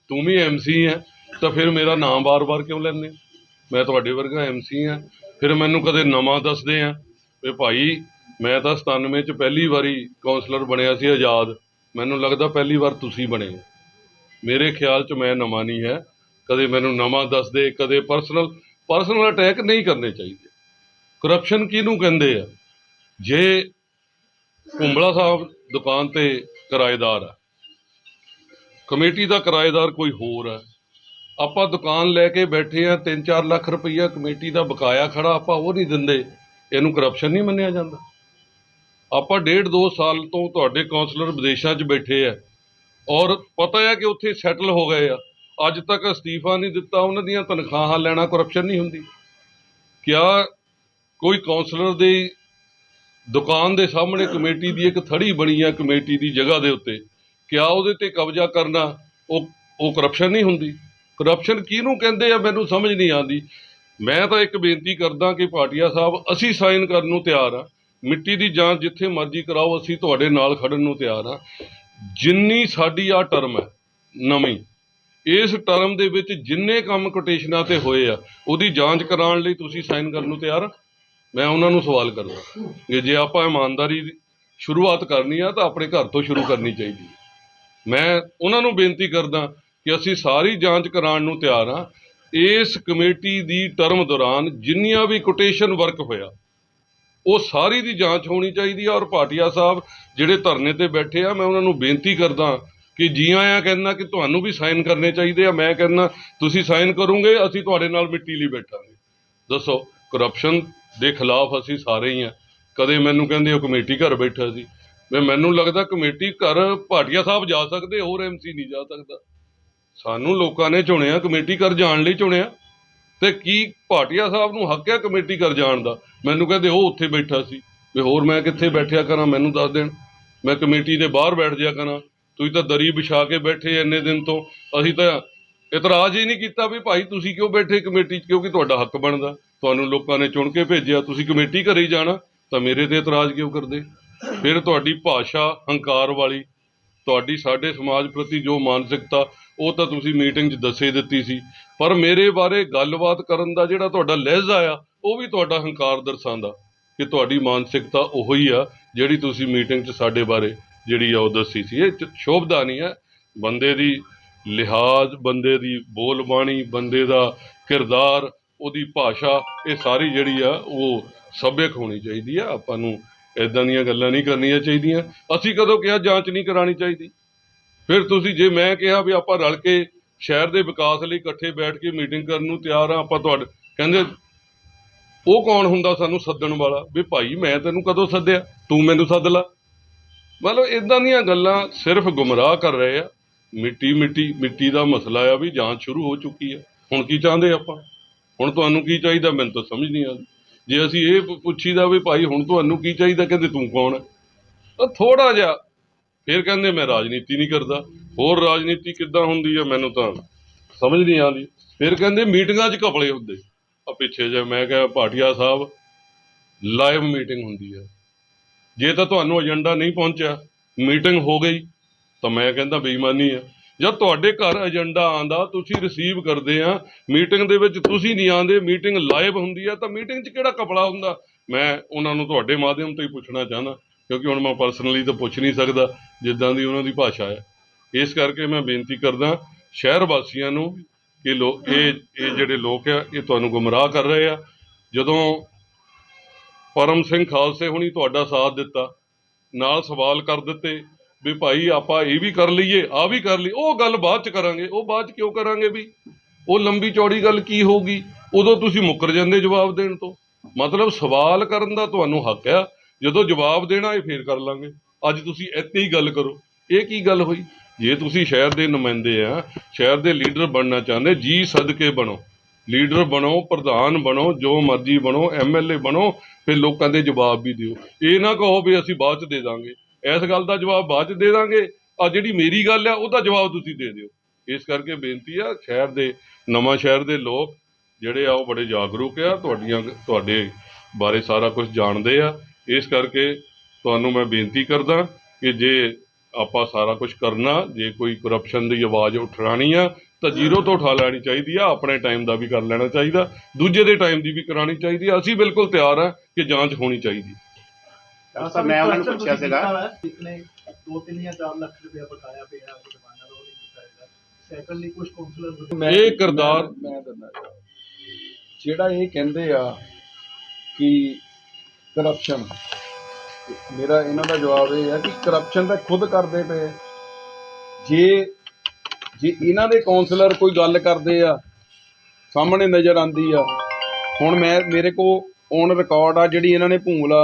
ਤੂੰ ਵੀ ਐਮਸੀ ਹੈ ਤਾਂ ਫਿਰ ਮੇਰਾ ਨਾਮ ਬਾਰ-ਬਾਰ ਕਿਉਂ ਲੈਂਦੇ ਮੈਂ ਤੁਹਾਡੇ ਵਰਗਾ ਐਮਸੀ ਹਾਂ ਫਿਰ ਮੈਨੂੰ ਕਦੇ ਨਵਾਂ ਦੱਸਦੇ ਆ ਵੀ ਭਾਈ, ਮੈਂ ਤਾਂ 97 ਚ ਪਹਿਲੀ ਵਾਰੀ ਕਾਉਂਸਲਰ ਬਣਿਆ ਸੀ ਆਜ਼ਾਦ। ਮੈਨੂੰ ਲੱਗਦਾ ਪਹਿਲੀ ਵਾਰ ਤੁਸੀਂ ਬਣੇ ਹੋ। ਮੇਰੇ ਖਿਆਲ ਚ ਮੈਂ ਨਵਾਂ ਨਹੀਂ ਹੈ। ਕਦੇ ਮੈਨੂੰ ਨਵਾਂ ਦੱਸਦੇ, ਕਦੇ ਪਰਸਨਲ ਪਰਸਨਲ ਅਟੈਕ ਨਹੀਂ ਕਰਨੇ ਚਾਹੀਦੇ। ਕਰਪਸ਼ਨ ਕਿਹਨੂੰ ਕਹਿੰਦੇ ਆ? ਜੇ ਕੁੰਬਲਾ ਸਾਹਿਬ ਦੁਕਾਨ ਤੇ ਕਿਰਾਏਦਾਰ ਆ, ਕਮੇਟੀ ਦਾ ਕਿਰਾਏਦਾਰ ਕੋਈ ਹੋਰ ਹੈ ਆਪਾਂ ਦੁਕਾਨ ਲੈ ਕੇ ਬੈਠੇ ਆ 3-4 ਲੱਖ ਰੁਪਈਆ ਕਮੇਟੀ ਦਾ ਬਕਾਇਆ ਖੜਾ, ਆਪਾਂ ਉਹ ਨਹੀਂ ਦਿੰਦੇ, ਇਹਨੂੰ ਕਰਪਸ਼ਨ ਨਹੀਂ ਮੰਨਿਆ ਜਾਂਦਾ। ਆਪਾਂ ਡੇਢ ਦੋ ਸਾਲ ਤੋਂ ਤੁਹਾਡੇ ਕਾਉਂਸਲਰ ਵਿਦੇਸ਼ਾਂ 'ਚ ਬੈਠੇ ਆ, ਔਰ ਪਤਾ ਹੈ ਕਿ ਉੱਥੇ ਸੈਟਲ ਹੋ ਗਏ ਆ। ਅੱਜ ਤੱਕ ਅਸਤੀਫਾ ਨਹੀਂ ਦਿੱਤਾ, ਉਹਨਾਂ ਦੀਆਂ ਤਨਖਾਹਾਂ ਲੈਣਾ ਕਰਪਸ਼ਨ ਨਹੀਂ ਹੁੰਦੀ। ਕਿਆ ਕੋਈ ਕਾਉਂਸਲਰ ਦੀ ਦੁਕਾਨ ਦੇ ਸਾਹਮਣੇ ਕਮੇਟੀ ਦੀ ਇੱਕ ਥੜੀ ਬਣੀ ਆ ਕਮੇਟੀ ਦੀ ਜਗ੍ਹਾ ਦੇ ਉੱਤੇ ਕਿਆ ਉਹਦੇ ਤੇ ਕਬਜ਼ਾ ਕਰਨਾ, ਉਹ ਉਹ ਕਰਪਸ਼ਨ ਨਹੀਂ ਹੁੰਦੀ। ਕਰਪਸ਼ਨ ਕਿਹਨੂੰ ਕਹਿੰਦੇ ਆ ਮੈਨੂੰ ਸਮਝ ਨਹੀਂ ਆਉਂਦੀ। ਮੈਂ ਤਾਂ ਇੱਕ ਬੇਨਤੀ ਕਰਦਾ ਕਿ ਭਾਟੀਆ ਸਾਹਿਬ, ਅਸੀਂ ਸਾਈਨ ਕਰਨ ਨੂੰ ਤਿਆਰ ਆ। ਮਿੱਟੀ ਦੀ ਜਾਂਚ ਜਿੱਥੇ ਮਰਜ਼ੀ ਕਰਾਓ, ਅਸੀਂ ਤੁਹਾਡੇ ਨਾਲ ਖੜਨ ਨੂੰ ਤਿਆਰ ਆ। ਜਿੰਨੀ ਸਾਡੀ ਆ ਟਰਮ ਹੈ, ਨਵੀਂ, ਇਸ ਟਰਮ ਦੇ ਵਿੱਚ ਜਿੰਨੇ ਕੰਮ ਕੋਟੇਸ਼ਨਾਂ ਤੇ ਹੋਏ ਆ, ਉਹਦੀ ਜਾਂਚ ਕਰਾਉਣ ਲਈ ਤੁਸੀਂ ਸਾਈਨ ਕਰਨ ਨੂੰ ਤਿਆਰ ਆ। ਮੈਂ ਉਹਨਾਂ ਨੂੰ ਸਵਾਲ ਕਰਦਾ ਕਿ ਜੇ ਆਪਾਂ ਇਮਾਨਦਾਰੀ ਦੀ ਸ਼ੁਰੂਆਤ ਕਰਨੀ ਆ ਤਾਂ ਆਪਣੇ ਘਰ ਤੋਂ ਸ਼ੁਰੂ ਕਰਨੀ ਚਾਹੀਦੀ ਹੈ। ਮੈਂ ਉਹਨਾਂ ਨੂੰ ਬੇਨਤੀ ਕਰਦਾ ਕਿ ਅਸੀਂ ਸਾਰੀ ਜਾਂਚ ਕਰਾਉਣ ਨੂੰ ਤਿਆਰ ਹਾਂ। ਇਸ ਕਮੇਟੀ ਦੀ ਟਰਮ ਦੌਰਾਨ ਜਿੰਨੀਆਂ ਵੀ ਕੋਟੇਸ਼ਨ ਵਰਕ ਹੋਇਆ, ਉਹ ਸਾਰੀ ਦੀ ਜਾਂਚ ਹੋਣੀ ਚਾਹੀਦੀ ਆ ਔਰ ਭਾਟੀਆ ਸਾਹਿਬ ਜਿਹੜੇ ਧਰਨੇ ਤੇ ਬੈਠੇ ਆ, ਮੈਂ ਉਹਨਾਂ ਨੂੰ ਬੇਨਤੀ ਕਰਦਾ ਕਿ ਜੀ ਆਇਆਂ ਕਹਿੰਦਾ ਕਿ ਤੁਹਾਨੂੰ ਵੀ ਸਾਈਨ ਕਰਨੇ ਚਾਹੀਦੇ ਆ। ਮੈਂ ਕਹਿੰਦਾ, ਤੁਸੀਂ ਸਾਈਨ ਕਰੋਗੇ, ਅਸੀਂ ਤੁਹਾਡੇ ਨਾਲ ਮਿੱਟੀ ਲਈ ਬੈਠਾਂਗੇ। ਦੱਸੋ ਕਰਪਸ਼ਨ ਦੇ ਖਿਲਾਫ ਅਸੀਂ ਸਾਰੇ ਹੀ ਆ। ਕਦੇ ਮੈਨੂੰ ਕਹਿੰਦੇ ਉਹ ਕਮੇਟੀ ਘਰ ਬੈਠਾ ਸੀ। ਮੈਂ ਮੈਨੂੰ ਲੱਗਦਾ ਕਮੇਟੀ ਘਰ ਭਾਟੀਆ ਸਾਹਿਬ ਜਾ ਸਕਦੇ, ਹੋਰ ਐਮਸੀ ਨਹੀਂ ਜਾ ਸਕਦਾ। ਸਾਨੂੰ ਲੋਕਾਂ ਨੇ ਚੁਣਿਆ, ਕਮੇਟੀ ਘਰ ਜਾਣ ਲਈ ਚੁਣਿਆ। ਤੇ ਕੀ ਭਾਟੀਆ ਸਾਹਿਬ ਨੂੰ ਹੱਕ ਹੈ ਕਮੇਟੀ ਘਰ ਜਾਣ ਦਾ? ਮੈਨੂੰ ਕਹਿੰਦੇ ਉਹ ਉੱਥੇ ਬੈਠਾ ਸੀ। ਵੀ ਹੋਰ ਮੈਂ ਕਿੱਥੇ ਬੈਠਿਆ ਕਰਾਂ, ਮੈਨੂੰ ਦੱਸ ਦੇਣ। ਮੈਂ ਕਮੇਟੀ ਦੇ ਬਾਹਰ ਬੈਠ ਜਾ ਕਰਾਂ। ਤੁਸੀਂ ਤਾਂ ਦਰੀ ਵਿਛਾ ਕੇ ਬੈਠੇ ਇੰਨੇ ਦਿਨ ਤੋਂ। ਅਸੀਂ ਤਾਂ ਇਤਰਾਜ਼ ਹੀ ਨਹੀਂ ਕੀਤਾ ਵੀ ਭਾਈ ਤੁਸੀਂ ਕਿਉਂ ਬੈਠੇ ਕਮੇਟੀ 'ਚ? ਕਿਉਂਕਿ ਤੁਹਾਡਾ ਹੱਕ ਬਣਦਾ। ਤੁਹਾਨੂੰ ਲੋਕਾਂ ਨੇ ਚੁਣ ਕੇ ਭੇਜਿਆ, ਤੁਸੀਂ ਕਮੇਟੀ ਘਰੇ ਹੀ ਜਾਣਾ, ਤਾਂ ਮੇਰੇ ਤੇ ਇਤਰਾਜ਼ ਕਿਉਂ ਕਰਦੇ? ਫਿਰ ਤੁਹਾਡੀ ਭਾਸ਼ਾ, ਹੰਕਾਰ ਵਾਲੀ, ਤੁਹਾਡੀ ਸਾਡੇ ਸਮਾਜ ਪ੍ਰਤੀ ਜੋ ਮਾਨਸਿਕਤਾ, ਉਹ ਤਾਂ ਤੁਸੀਂ ਮੀਟਿੰਗ 'ਚ ਦੱਸੇ ਦਿੱਤੀ ਸੀ। ਪਰ ਮੇਰੇ ਬਾਰੇ ਗੱਲਬਾਤ ਕਰਨ ਦਾ ਜਿਹੜਾ ਤੁਹਾਡਾ ਲਹਿਜ਼ਾ ਆ, ਉਹ ਵੀ ਤੁਹਾਡਾ ਹੰਕਾਰ ਦਰਸਾਉਂਦਾ ਕਿ ਤੁਹਾਡੀ ਮਾਨਸਿਕਤਾ ਉਹੀ ਆ ਜਿਹੜੀ ਤੁਸੀਂ ਮੀਟਿੰਗ 'ਚ ਸਾਡੇ ਬਾਰੇ ਜਿਹੜੀ ਆ ਉਹ ਦੱਸੀ ਸੀ। ਇਹ 'ਚ ਸ਼ੋਭਦਾ ਨਹੀਂ ਹੈ। ਬੰਦੇ ਦੀ ਲਿਹਾਜ਼, ਬੰਦੇ ਦੀ ਬੋਲਬਾਣੀ, ਬੰਦੇ ਦਾ ਕਿਰਦਾਰ ਉਹਦੀ ਭਾਸ਼ਾ ਇਹ ਸਾਰੀ ਜਿਹੜੀ ਆ, ਉਹ ਸੱਭਿਅਕ ਹੋਣੀ ਚਾਹੀਦੀ ਆ। ਆਪਾਂ ਨੂੰ ਇਦਾਂ ਦੀਆਂ ਗੱਲਾਂ ਨਹੀਂ ਕਰਨੀਆਂ ਚਾਹੀਦੀਆਂ। ਅਸੀਂ ਕਦੋਂ ਕਿਹਾ ਜਾਂਚ ਨਹੀਂ ਕਰਾਣੀ ਚਾਹੀਦੀ? ਫਿਰ ਤੁਸੀਂ ਜੇ ਮੈਂ ਕਿਹਾ ਵੀ ਆਪਾਂ ਰਲ ਕੇ ਸ਼ਹਿਰ ਦੇ ਵਿਕਾਸ ਲਈ ਇਕੱਠੇ ਬੈਠ ਕੇ ਮੀਟਿੰਗ ਕਰਨ ਨੂੰ ਤਿਆਰ ਆ, ਆਪਾਂ ਤੁਹਾਡੇ ਕਹਿੰਦੇ ਉਹ ਕੌਣ ਹੁੰਦਾ ਸਾਨੂੰ ਸੱਦਣ ਵਾਲਾ? ਵੀ ਭਾਈ, ਮੈਂ ਤੈਨੂੰ ਕਦੋਂ ਸੱਦਿਆ? ਤੂੰ ਮੈਨੂੰ ਸੱਦ ਲਾ। ਮਤਲਬ ਇਦਾਂ ਦੀਆਂ ਗੱਲਾਂ ਸਿਰਫ ਗੁੰਮਰਾਹ ਕਰ ਰਹੇ ਆ। ਮਿੱਟੀ ਮਿੱਟੀ ਮਿੱਟੀ ਦਾ ਮਸਲਾ ਆ ਵੀ ਜਾਂਚ ਸ਼ੁਰੂ ਹੋ ਚੁੱਕੀ ਆ। ਹੁਣ ਕੀ ਚਾਹੁੰਦੇ ਆਪਾਂ? ਹੁਣ ਤੁਹਾਨੂੰ ਕੀ ਚਾਹੀਦਾ ਮੈਨੂੰ ਤਾਂ ਸਮਝ ਨਹੀਂ ਆਉਂਦੀ ਜੇ ਅਸੀਂ ਇਹ ਪੁ- ਪੁੱਛੀਦਾ ਵੀ ਭਾਈ ਹੁਣ ਤੁਹਾਨੂੰ ਕੀ ਚਾਹੀਦਾ, ਕਹਿੰਦੇ ਤੂੰ ਕੌਣ ਹੈ? ਤਾਂ ਥੋੜਾ ਜਿਹਾ। ਫਿਰ ਕਹਿੰਦੇ ਮੈਂ ਰਾਜਨੀਤੀ ਨਹੀਂ ਕਰਦਾ। ਹੋਰ ਰਾਜਨੀਤੀ ਕਿੱਦਾਂ ਹੁੰਦੀ ਆ ਮੈਨੂੰ ਤਾਂ ਸਮਝ ਨਹੀਂ ਆਉਂਦੀ ਫਿਰ ਕਹਿੰਦੇ ਮੀਟਿੰਗਾਂ 'ਚ ਘਪਲੇ ਹੁੰਦੇ। ਆ ਪਿੱਛੇ ਜੇ ਮੈਂ ਕਿਹਾ ਭਾਟੀਆ ਸਾਹਿਬ, ਲਾਈਵ ਮੀਟਿੰਗ ਹੁੰਦੀ ਹੈ। ਜੇ ਤਾਂ ਤੁਹਾਨੂੰ ਏਜੰਡਾ ਨਹੀਂ ਪਹੁੰਚਿਆ, ਮੀਟਿੰਗ ਹੋ ਗਈ, ਤਾਂ ਮੈਂ ਕਹਿੰਦਾ ਬੇਈਮਾਨੀ ਆ ਜਾਂ ਤੁਹਾਡੇ ਘਰ ਏਜੰਡਾ ਆਂਦਾ ਤੁਸੀਂ ਰਿਸੀਵ ਕਰਦੇ ਆ ਮੀਟਿੰਗ ਦੇ ਵਿੱਚ ਤੁਸੀਂ ਨਹੀਂ ਆਂਦੇ ਮੀਟਿੰਗ ਲਾਈਵ ਹੁੰਦੀ ਆ, ਤਾਂ ਮੀਟਿੰਗ 'ਚ ਕਿਹੜਾ ਕਪੜਾ ਹੁੰਦਾ? ਮੈਂ ਉਹਨਾਂ ਨੂੰ ਤੁਹਾਡੇ ਮਾਧਿਅਮ ਤੋਂ ਹੀ ਪੁੱਛਣਾ ਚਾਹੁੰਦਾ, ਕਿਉਂਕਿ ਹੁਣ ਮੈਂ ਪਰਸਨਲੀ ਤਾਂ ਪੁੱਛ ਨਹੀਂ ਸਕਦਾ, ਜਿੱਦਾਂ ਦੀ ਉਹਨਾਂ ਦੀ ਭਾਸ਼ਾ ਹੈ ਇਸ ਕਰਕੇ ਮੈਂ ਬੇਨਤੀ ਕਰਦਾ, ਸ਼ਹਿਰ ਵਾਸੀਆਂ ਨੂੰ ਕਿ ਲੋ, ਇਹ ਇਹ ਜਿਹੜੇ ਲੋਕ ਆ, ਇਹ ਤੁਹਾਨੂੰ ਗੁੰਮਰਾਹ ਕਰ ਰਹੇ ਆ। ਜਦੋਂ ਪਰਮ ਸਿੰਘ ਖਾਲਸੇ ਹੁਣੀ ਤੁਹਾਡਾ ਸਾਥ ਦਿੱਤਾ, ਨਾਲ ਸਵਾਲ ਕਰ ਦਿੱਤੇ ਵੀ ਭਾਈ ਆਪਾਂ ਇਹ ਵੀ ਕਰ ਲਈਏ ਆ ਵੀ ਕਰ ਲਈ ਉਹ ਗੱਲ ਬਾਅਦ ਚ ਕਰਾਂਗੇ, ਉਹ ਬਾਅਦ ਚ ਕਿਉਂ ਕਰਾਂਗੇ ਵੀ? ਉਹ ਲੰਬੀ ਚੌੜੀ ਗੱਲ ਕੀ ਹੋਊਗੀ? ਉਦੋਂ ਤੁਸੀਂ ਮੁੱਕਰ ਜਾਂਦੇ ਜਵਾਬ ਦੇਣ ਤੋਂ। ਮਤਲਬ ਸਵਾਲ ਕਰਨ ਦਾ ਤੁਹਾਨੂੰ ਹੱਕ ਆ, ਜਦੋਂ ਜਵਾਬ ਦੇਣਾ ਇਹ ਫੇਰ ਕਰ ਲਾਂਗੇ। ਅੱਜ ਤੁਸੀਂ ਇੱਥੇ ਹੀ ਗੱਲ ਕਰੋ। ਇਹ ਕੀ ਗੱਲ ਹੋਈ? ਜੇ ਤੁਸੀਂ ਸ਼ਹਿਰ ਦੇ ਨੁਮਾਇੰਦੇ ਆ, ਸ਼ਹਿਰ ਦੇ ਲੀਡਰ ਬਣਨਾ ਚਾਹੁੰਦੇ, ਜੀ ਸਦਕੇ ਬਣੋ। ਲੀਡਰ ਬਣੋ, ਪ੍ਰਧਾਨ ਬਣੋ, ਜੋ ਮਰਜ਼ੀ ਬਣੋ ਐਮਐਲਏ ਬਣੋ, ਫਿਰ ਲੋਕਾਂ ਦੇ ਜਵਾਬ ਵੀ ਦਿਓ। ਇਹ ਨਾ ਕਹੋ ਵੀ ਅਸੀਂ ਬਾਅਦ ਚ ਦੇ ਦਾਂਗੇ। ਇਸ ਗੱਲ ਦਾ ਜਵਾਬ ਬਾਅਦ ਚ ਦੇ ਦਾਂਗੇ। ਆ ਜਿਹੜੀ ਮੇਰੀ ਗੱਲ ਆ, ਉਹਦਾ ਜਵਾਬ ਤੁਸੀਂ ਦੇ ਦਿਓ। ਇਸ ਕਰਕੇ ਬੇਨਤੀ ਆ, ਸ਼ਹਿਰ ਦੇ, ਨਵਾਂ ਸ਼ਹਿਰ ਦੇ ਲੋਕ ਜਿਹੜੇ ਆ, ਉਹ ਬੜੇ ਜਾਗਰੂਕ ਆ, ਤੁਹਾਡੀਆਂ, ਤੁਹਾਡੇ ਬਾਰੇ ਸਾਰਾ ਕੁਝ ਜਾਣਦੇ ਆ। ਇਸ ਕਰਕੇ ਤੁਹਾਨੂੰ ਮੈਂ ਬੇਨਤੀ ਕਰਦਾ ਕਿ ਜੇ ਆਪਾਂ ਸਾਰਾ ਕੁਝ ਕਰਨਾ, ਜੇ ਕੋਈ ਕਰਪਸ਼ਨ ਦੀ ਆਵਾਜ਼ ਉਠਾਣੀ ਆ, ਤਾਂ ਜ਼ੀਰੋ ਤੋਂ ਉਠਾ ਲੈਣੀ ਚਾਹੀਦੀ ਆ, ਆਪਣੇ ਟਾਈਮ ਦਾ ਵੀ ਕਰ ਲੈਣਾ ਚਾਹੀਦਾ, ਦੂਜੇ ਦੇ ਟਾਈਮ ਦੀ ਵੀ ਕਰਾਣੀ ਚਾਹੀਦੀ ਆ। ਅਸੀਂ ਬਿਲਕੁਲ ਤਿਆਰ ਆ ਕਿ ਜਾਂਚ ਹੋਣੀ ਚਾਹੀਦੀ। ਸਰ ਮੈਂ ਉਹਨਾਂ ਨੂੰ ਪੁੱਛਿਆ ਸੀਗਾ। ਇਤਨੇ 2-3 ਜਾਂ 4 ਲੱਖ ਰੁਪਏ ਬਕਾਇਆ ਪਿਆ ਦੁਕਾਨਾਂ ਦਾ ਉਹ ਨਹੀਂ ਦਿੱਤਾ ਹੈਗਾ। ਸੈਕੰਡਲੀ ਕੁਝ ਕਾਉਂਸਲਰ ਮੈਂ- ਇਹ ਕਿਰਦਾਰ- ਮੈਂ ਦਿੰਦਾ ਜਵਾਬ। ਜਿਹੜਾ ਇਹ ਕਹਿੰਦੇ ਆ ਕਿ ਕਰਪਸ਼ਨ ਮੇਰਾ ਇਹਨਾਂ ਦਾ ਜਵਾਬ ਇਹ ਹੈ ਕਿ ਕਰਪਸ਼ਨ ਤਾਂ ਖੁਦ ਕਰਦੇ ਪਏ ਜੇ ਜੇ ਇਹਨਾਂ ਦੇ ਕਾਉਂਸਲਰ ਕੋਈ ਗੱਲ ਕਰਦੇ ਆ ਸਾਹਮਣੇ ਨਜ਼ਰ ਆਂਦੀ ਆ ਹੁਣ ਮੈਂ ਮੇਰੇ ਕੋ ਔਨ ਰਿਕਾਰਡ ਆ ਜਿਹੜੀ ਇਹਨਾਂ ਨੇ ਭੂੰਗਲਾ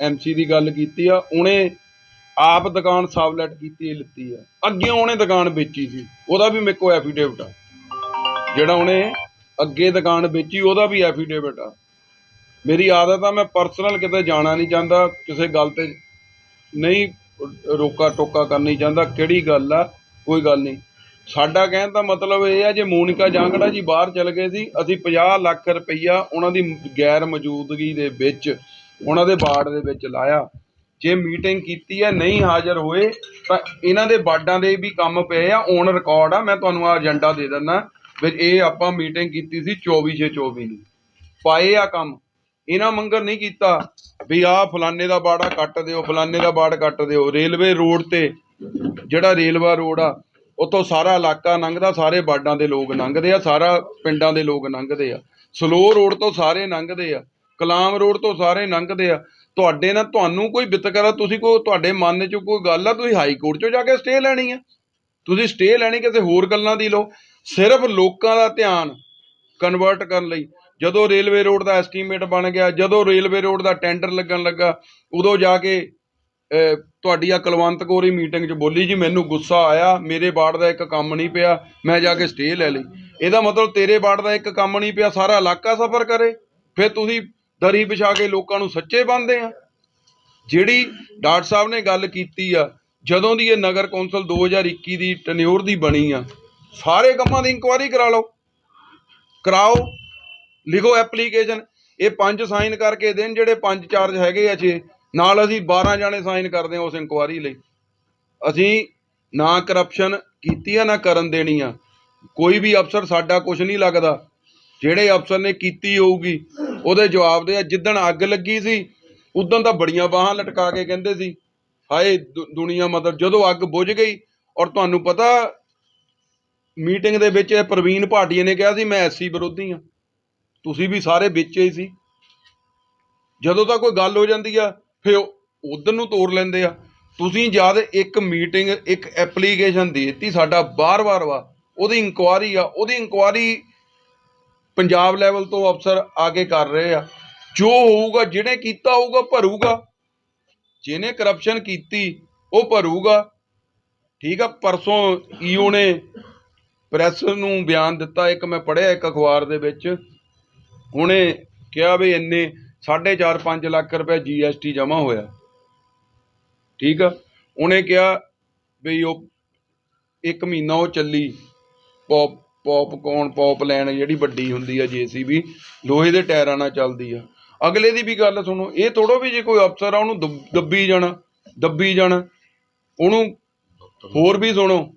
ਐਮਸੀ ਦੀ ਗੱਲ ਕੀਤੀ ਆ, ਉਹਨੇ ਆਪ ਦੁਕਾਨ ਸਾਬਲੈਟ ਕੀਤੀ ਲਿੱਤੀ ਆ। ਅੱਗੇ ਉਹਨੇ ਦੁਕਾਨ ਵੇਚੀ ਸੀ, ਉਹਦਾ ਵੀ ਮੇਰੇ ਕੋਲ ਐਫੀਡੇਵਿਟ ਆ। ਜਿਹੜਾ ਉਹਨੇ ਅੱਗੇ ਦੁਕਾਨ ਵੇਚੀ, ਉਹਦਾ ਵੀ ਐਫੀਡੇਵਿਟ ਆ। ਮੇਰੀ ਆਦਤ ਆ, ਮੈਂ ਪਰਸਨਲ ਕਿਤੇ ਜਾਣਾ ਨਹੀਂ ਚਾਹੁੰਦਾ, ਕਿਸੇ ਗੱਲ ਤੇ ਨਹੀਂ ਰੋਕਾ ਟੋਕਾ ਕਰਨੀ ਚਾਹੁੰਦਾ, ਕਿਹੜੀ ਗੱਲ ਆ, ਕੋਈ ਗੱਲ ਨਹੀਂ। ਸਾਡਾ ਕਹਿਣ ਦਾ ਮਤਲਬ ਇਹ ਆ, ਜੇ ਮੋਨਿਕਾ ਜਾਂਗੜਾ ਜੀ ਬਾਹਰ ਚਲ ਗਏ ਸੀ, ਅਸੀਂ 50 ਲੱਖ ਰੁਪਈਆ ਉਹਨਾਂ ਦੀ ਗੈਰ ਮੌਜੂਦਗੀ ਦੇ ਵਿੱਚ ਉਹਨਾਂ ਦੇ ਬਾੜ ਦੇ ਵਿੱਚ ਲਾਇਆ। ਜੇ ਮੀਟਿੰਗ ਕੀਤੀ ਹੈ, ਨਹੀਂ ਹਾਜ਼ਰ ਹੋਏ, ਤਾਂ ਇਹਨਾਂ ਦੇ ਬਾਡਾਂ ਦੇ ਵੀ ਕੰਮ ਪਏ ਆ ਔਨ ਰਿਕਾਰਡ ਆ। ਮੈਂ ਤੁਹਾਨੂੰ ਆ ਏਜੰਡਾ ਦੇ ਦਿੰਦਾ ਵੀ ਇਹ ਆਪਾਂ ਮੀਟਿੰਗ ਕੀਤੀ ਸੀ 24 ਛੇ 24 ਨੂੰ। ਪਾਏ ਆ ਕੰਮ। ਇਹਨਾਂ ਮੰਗਰ ਨਹੀਂ ਕੀਤਾ ਵੀ ਆਹ ਫਲਾਨੇ ਦਾ ਬਾੜਾ ਕੱਟ ਦਿਓ ਫਲਾਨੇ ਦਾ ਬਾੜ ਕੱਟ ਦਿਓ। ਰੇਲਵੇ ਰੋਡ ਤੇ ਜਿਹੜਾ ਰੇਲਵਾ ਰੋਡ ਆ, ਉੱਥੋਂ ਸਾਰਾ ਇਲਾਕਾ ਲੰਘਦਾ, ਸਾਰੇ ਬਾਡਾਂ ਦੇ ਲੋਕ ਲੰਘਦੇ ਆ, ਸਾਰਾ ਪਿੰਡਾਂ ਦੇ ਲੋਕ ਲੰਘਦੇ ਆ। ਸਲੋ ਰੋਡ ਤੋਂ ਸਾਰੇ ਲੰਘਦੇ ਆ। ਕਲਾਮ ਰੋਡ ਤੋਂ ਸਾਰੇ ਲੰਘਦੇ ਆ। ਤੁਹਾਡੇ ਨਾਲ ਤੁਹਾਨੂੰ ਕੋਈ ਵਿਤਕਰਾ ਤੁਸੀਂ ਕੋਈ, ਤੁਹਾਡੇ ਮਨ 'ਚ ਕੋਈ ਗੱਲ ਆ, ਤੁਸੀਂ ਹਾਈ ਕੋਰਟ 'ਚੋਂ ਜਾ ਕੇ ਸਟੇ ਲੈਣੀ ਆ। ਤੁਸੀਂ ਸਟੇ ਲੈਣੀ ਕਿਸੇ ਹੋਰ ਗੱਲਾਂ ਦੀ ਲਓ। ਸਿਰਫ ਲੋਕਾਂ ਦਾ ਧਿਆਨ ਕਨਵਰਟ ਕਰਨ ਲਈ। ਜਦੋਂ ਰੇਲਵੇ ਰੋਡ ਦਾ ਐਸਟੀਮੇਟ ਬਣ ਗਿਆ, ਜਦੋਂ ਰੇਲਵੇ ਰੋਡ ਦਾ ਟੈਂਡਰ ਲੱਗਣ ਲੱਗਾ, ਉਦੋਂ ਜਾ ਕੇ ਤੁਹਾਡੀ ਆ ਕੁਲਵੰਤ ਕੌਰੀ ਮੀਟਿੰਗ 'ਚ ਬੋਲੀ ਜੀ, ਮੈਨੂੰ ਗੁੱਸਾ ਆਇਆ, ਮੇਰੇ ਬਾੜ ਦਾ ਇੱਕ ਕੰਮ ਨਹੀਂ ਪਿਆ, ਮੈਂ ਜਾ ਕੇ ਸਟੇ ਲੈ ਲਈ। ਇਹਦਾ ਮਤਲਬ ਤੇਰੇ ਬਾੜ ਦਾ ਇੱਕ ਕੰਮ ਨਹੀਂ ਪਿਆ, ਸਾਰਾ ਇਲਾਕਾ ਸਫਰ ਕਰੇ। ਫਿਰ ਤੁਸੀਂ ਦਰੀ ਵਿਛਾ ਕੇ ਲੋਕਾਂ ਨੂੰ ਸੱਚੇ ਬੰਦੇ ਆ। ਜਿਹੜੀ ਡਾਕਟਰ ਸਾਹਿਬ ਨੇ ਗੱਲ ਕੀਤੀ ਆ, ਜਦੋਂ ਦੀ ਇਹ ਨਗਰ ਕੌਂਸਲ 2021 ਦੀ ਟਨਿਓਰ ਦੀ ਬਣੀ ਆ, ਸਾਰੇ ਕੰਮਾਂ ਦੀ ਇਨਕੁਆਇਰੀ ਕਰਾ ਲਓ। ਕਰਾਓ, ਲਿਖੋ ਐਪਲੀਕੇਸ਼ਨ। ਇਹ ਪੰਜ ਸਾਈਨ ਕਰਕੇ ਦੇਣ, ਜਿਹੜੇ ਪੰਜ ਚਾਰਜ ਹੈਗੇ ਆ ਛੇ, ਨਾਲ ਅਸੀਂ 12 ਜਾਣੇ ਸਾਈਨ ਕਰਦੇ ਹਾਂ ਉਸ ਇਨਕੁਆਇਰੀ ਲਈ। ਅਸੀਂ ਨਾ ਕਰਪਸ਼ਨ ਕੀਤੀ ਆ, ਨਾ ਕਰਨ ਦੇਣੀ ਆ। ਕੋਈ ਵੀ ਅਫਸਰ ਸਾਡਾ ਕੁਝ ਨਹੀਂ ਲੱਗਦਾ। ਜਿਹੜੇ ਅਫਸਰ ਨੇ ਕੀਤੀ ਹੋਊਗੀ, ਉਹਦੇ ਜਵਾਬ ਦੇ ਆ, ਜਿੱਦਣ ਅੱਗ ਲੱਗੀ ਸੀ, ਉਦੋਂ ਤਾਂ ਬੜੀਆਂ ਬਾਹਾਂ ਲਟਕਾ ਕੇ ਕਹਿੰਦੇ ਸੀ, ਹਾਏ ਦੁ- ਦੁਨੀਆ ਮਤਲਬ ਜਦੋਂ ਅੱਗ ਬੁਝ ਗਈ, ਔਰ ਤੁਹਾਨੂੰ ਪਤਾ, ਮੀਟਿੰਗ ਦੇ ਵਿੱਚ ਪ੍ਰਵੀਨ ਭਾਟੀਆ ਨੇ ਕਿਹਾ ਸੀ, ਮੈਂ ਐਸਸੀ ਵਿਰੋਧੀ ਆ ਤੁਸੀਂ ਵੀ ਸਾਰੇ ਵਿੱਚ ਹੀ ਸੀ। ਜਦੋਂ ਤਾਂ ਕੋਈ ਗੱਲ ਹੋ ਜਾਂਦੀ ਆ, ਫਿਰ ਉਧਰ ਨੂੰ ਤੋੜ ਲੈਂਦੇ ਆ। ਤੁਸੀਂ ਜਦ ਇੱਕ ਮੀਟਿੰਗ, ਇੱਕ ਐਪਲੀਕੇਸ਼ਨ ਦੇ ਦਿੱਤੀ ਸਾਡਾ ਬਾਰ-ਬਾਰ ਵਾ ਉਹਦੀ ਇਨਕੁਆਰੀ ਆ, ਉਹਦੀ ਇਨਕੁਆਰੀ ਪੰਜਾਬ ਲੈਵਲ ਤੋਂ ਅਫਸਰ ਆ ਕੇ ਕਰ ਰਹੇ ਆ। ਜੋ ਹੋਊਗਾ, ਜਿਹਨੇ ਕੀਤਾ ਹੋਊਗਾ, ਭਰੂਗਾ। ਜਿਹਨੇ ਕਰਪਸ਼ਨ ਕੀਤੀ, ਉਹ ਭਰੂਗਾ। ਠੀਕ ਆ, ਪਰਸੋਂ ਈਓ ਨੇ ਪ੍ਰੈਸ ਨੂੰ ਬਿਆਨ ਦਿੱਤਾ। ਇੱਕ ਮੈਂ ਪੜ੍ਹਿਆ ਇੱਕ ਅਖਬਾਰ ਦੇ ਵਿੱਚ। ਉਹਨੇ ਕਿਹਾ ਵੀ ਇੰਨੇ 4.5 5 ਲੱਖ ਰੁਪਏ ਜੀਐਸਟੀ ਜਮ੍ਹਾਂ ਹੋਇਆ। ਠੀਕ ਆ, ਉਹਨੇ ਕਿਹਾ ਵੀ ਉਹ ਇੱਕ ਮਹੀਨਾ ਉਹ ਚੱਲੀ। ਪੌਪ ਪੌਪਕੌਰਨ ਪੌਪ ਲੈਣ ਜਿਹੜੀ ਵੱਡੀ ਹੁੰਦੀ ਆ ਜੀਸੀਬੀ ਲੋਹੇ ਦੇ ਟਾਇਰਾਂ ਨਾਲ ਚੱਲਦੀ ਆ। ਅਗਲੇ ਦੀ ਵੀ ਗੱਲ ਸੁਣੋ ਇਹ ਥੋੜੋ ਵੀ ਜੇ ਕੋਈ ਅਫਸਰ ਆ ਉਹਨੂੰ ਦਬ- ਜਾਣਾ ਦੱਬੀ ਜਾਣਾ ਉਹਨੂੰ ਹੋਰ ਵੀ ਸੁਣੋ।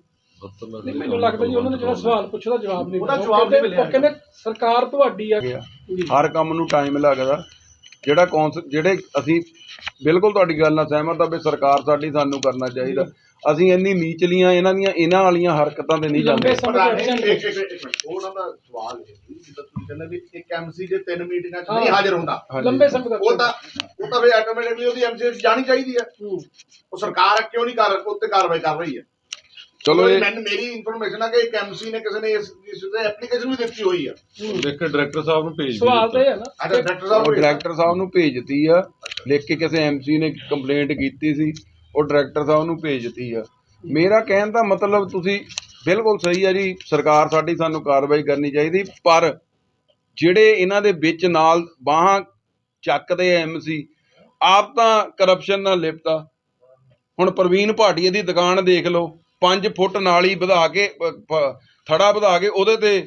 ਨਹੀਂ ਮੈਨੂੰ ਲੱਗਦਾ ਜੀ ਉਹਨਾਂ ਨੇ ਜਿਹੜਾ ਸਵਾਲ ਪੁੱਛਿਆ ਉਹਦਾ ਜਵਾਬ ਨਹੀਂ ਉਹਦਾ। ਜਵਾਬ ਨਹੀਂ ਮਿਲਿਆ। ਕਹਿੰਦੇ ਸਰਕਾਰ ਤੁਹਾਡੀ ਆ। ਹਰ ਕੰਮ ਨੂੰ ਟਾਈਮ ਲੱਗਦਾ। ਜਿਹੜਾ ਕੌਂਸ ਜਿਹੜੇ ਅਸੀਂ ਬਿਲਕੁਲ ਤੁਹਾਡੀ ਗੱਲ ਨਾਲ ਸਹਿਮਤ ਆ ਵੀ ਸਰਕਾਰ ਸਾਡੀ ਸਾਨੂੰ ਕਰਨਾ ਚਾਹੀਦਾ। ਅਸੀਂ ਇੰਨੀ ਨੀਚਲੀਆਂ ਇਹਨਾਂ ਦੀਆਂ ਇਹਨਾਂ ਵਾਲੀਆਂ ਹਰਕਤਾਂ ਤੇ ਨਹੀਂ ਜਾਂਦੇ। ਜੀ, ਉਹਨਾਂ ਦਾ ਸਵਾਲ ਸੀ ਜਿੱਦਾਂ ਤੁਸੀਂ ਕਹਿੰਦੇ ਵੀ ਇੱਕ ਐਮਸੀ ਦੇ ਤਿੰਨ ਮੀਟਿੰਗਾਂ 'ਚ ਨਹੀਂ ਹਾਂ। ਹਾਜ਼ਰ ਹੁੰਦਾ। ਲੰਬੇ ਸਮੇਂ ਤੋਂ ਉਹ ਤਾਂ ਉਹ ਤਾਂ ਫਿਰ ਆਟੋਮੈਟਿਕਲੀ ਉਹਦੀ ਐਮਸੀ ਜਾਣੀ ਚਾਹੀਦੀ ਹੈ ਹੂੰ। ਉਹ ਸਰਕਾਰ ਕਿਉਂ ਨਹੀਂ ਕਰ ਉੱਤੇ ਕਾਰਵਾਈ ਕਰ ਰਹੀ ਹੈ ਚਲੋ ਇਹ ਮੈਨੂੰ ਮੇਰੀ ਇਨਫੋਰਮੇਸ਼ਨ ਹੈ ਕਿ ਇੱਕ ਐਮਸੀ ਨੇ ਕਿਸੇ ਨੇ ਇਸ ਇਸ ਤੇ ਐਪਲੀਕੇਸ਼ਨ ਵੀ ਦਿੱਤੀ ਹੋਈ ਹੈ। ਦੇਖ ਡਾਇਰੈਕਟਰ ਸਾਹਿਬ ਨੂੰ ਭੇਜ ਸਵਾਲ ਤਾਂ ਇਹ ਹੈ ਨਾ। ਅੱਛਾ ਡਾਕਟਰ ਸਾਹਿਬ ਉਹ ਡਾਇਰੈਕਟਰ ਸਾਹਿਬ ਨੂੰ ਭੇਜਤੀ ਆ ਲਿਖ ਕੇ ਕਿਸੇ ਐਮਸੀ ਨੇ ਕੰਪਲੇਂਟ ਕੀਤੀ ਸੀ। ਉਹ ਡਾਇਰੈਕਟਰ ਸਾਹਿਬ ਨੂੰ ਭੇਜਤੀ ਆ। ਮੇਰਾ ਕਹਿਣ ਦਾ ਮਤਲਬ ਤੁਸੀਂ ਬਿਲਕੁਲ ਸਹੀ ਆ ਜੀ ਸਰਕਾਰ ਸਾਡੀ ਸਾਨੂੰ ਕਾਰਵਾਈ ਕਰਨੀ ਚਾਹੀਦੀ ਪਰ ਜਿਹੜੇ ਇਹਨਾਂ ਦੇ ਵਿੱਚ ਨਾਲ ਬਾਹਾਂ ਚੱਕਦੇ ਐਮਸੀ ਆਪ ਤਾਂ ਕਰਪਸ਼ਨ ਨਾਲ ਲਿਪਤਾ ਹੁਣ ਪ੍ਰਵੀਨ ਭਾਟੀਆ ਦੀ ਦੁਕਾਨ ਦੇਖ ਲਓ 5 ਫੁੱਟ ਨਾਲੀ ਵਧਾ ਕੇ ਥੜਾ ਵਧਾ ਕੇ ਉਹਦੇ ਤੇ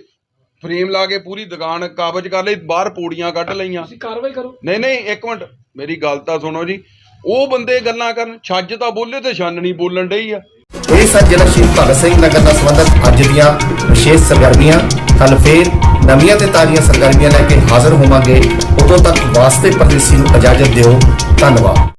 ਫਰੇਮ ਲਾ ਕੇ ਪੂਰੀ ਦੁਕਾਨ ਕਾਬਜ਼ ਕਰ ਲਈ ਬਾਹਰ ਪੌੜੀਆਂ ਕੱਢ ਲਈਆਂ। ਤੁਸੀਂ ਕਾਰਵਾਈ ਕਰੋ। ਨਹੀਂ ਨਹੀਂ ਇੱਕ ਮਿੰਟ ਮੇਰੀ ਗੱਲ ਤਾਂ ਸੁਣੋ ਜੀ। ਉਹ ਬੰਦੇ ਗੱਲਾਂ ਕਰਨ, ਛੱਜ ਤਾਂ ਬੋਲੇ ਤੇ ਛੰਨ ਨਹੀਂ ਬੋਲਣ ਡਈ ਆ। ਇਹ ਸਨ ਜ਼ਿਲ੍ਹਾ ਸ਼ਹੀਦ ਭਗਤ ਸਿੰਘ ਨਗਰ ਨਾਲ ਸੰਬੰਧਿਤ ਅੱਜ ਦੀਆਂ ਵਿਸ਼ੇਸ਼ ਸਰਗਰਮੀਆਂ। ਕੱਲ ਫੇਰ ਨਵੀਆਂ ਤੇ ਤਾਜ਼ੀਆਂ ਸਰਗਰਮੀਆਂ ਲੈ ਕੇ ਹਾਜ਼ਰ ਹੋਵਾਂਗੇ। ਉਦੋਂ ਤੱਕ ਵਾਸਤੇ ਪਰਦੇਸੀ ਨੂੰ ਇਜਾਜ਼ਤ ਦਿਓ। ਧੰਨਵਾਦ।